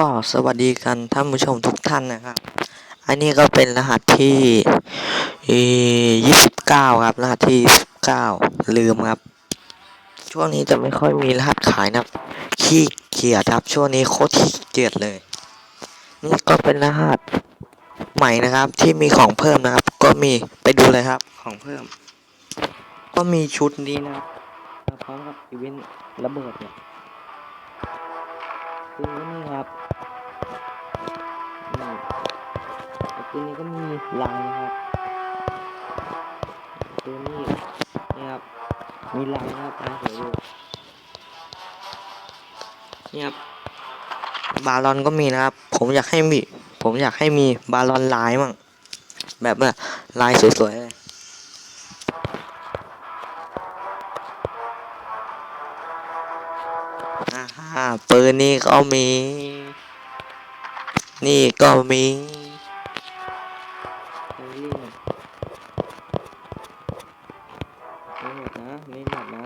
ก็สวัสดีกันท่านผู้ชมทุกท่านนะครับ อันนี้ก็เป็นรหัสที่ยี่สิบเก้าครับ รหัสที่สิบเก้าลืมครับ ช่วงนี้จะไม่ค่อยมีรหัสขายนะครับขี้เกียจครับ ช่วงนี้โคตรขี้เกียจเลย นี่ก็เป็นรหัสใหม่นะครับ ที่มีของเพิ่มนะครับ ก็มีไปดูเลยครับ ของเพิ่ม ก็มีชุดนี้นะครับพร้อมกับอีเวนต์ระเบิดเนี่ยคือนี่ครับ ตัวนี้ก็มีลายนะครับตัวนี้นี่ครับมีลายนะครับลายสวยอยู่นี่ครับบาลอนก็มีนะครับ ผมอยากให้มี ผมอยากให้มีบาลอนลายมั่งแบบว่าลายสวยๆเลยอ่าฮะปืนนี่ก็มี นี่ก็มี ไม่หมดนะ ไม่หมดนะ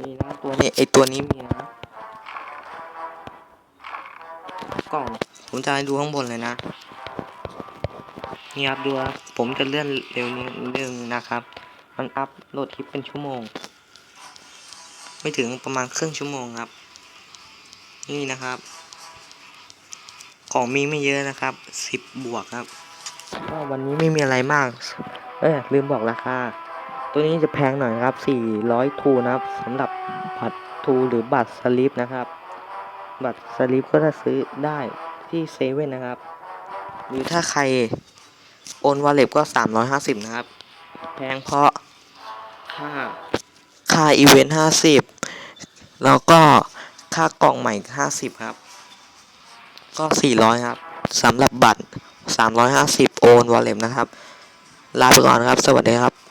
นี่นะตัวนี้ไอตัวนี้มีนะ กล่องผมจะให้ดูข้างบนเลยนะ นี่ครับดูครับผมจะเลื่อนเร็วนิดนึงนะครับ มันอัพโหลดคลิปเป็นชั่วโมง ไม่ถึงประมาณครึ่งชั่วโมงครับ นี่นะครับ ของมีไม่เยอะนะครับสิบบวกครับ ก็วันนี้ไม่มีอะไรมาก เอ้ยลืมบอกราคา ตัวนี้จะแพงหน่อยครับสี่ร้อยทูนะครับสำหรับบัตรทูหรือบัตรสลิปนะครับ บัตรสลิปก็จะซื้อได้ที่เซเว่นนะครับ หรือถ้าใครโอนวอลเล็ตก็สามร้อยห้าสิบนะครับ แพงเพราะค่าค่าอีเวนต์ห้าสิบแล้วก็ค่ากล่องใหม่ห้าสิบครับ ก็สี่ร้อยครับสำหรับบัตร สามร้อยห้าสิบโอนวอลเล็ตนะครับ ลาไปก่อนครับ สวัสดีครับ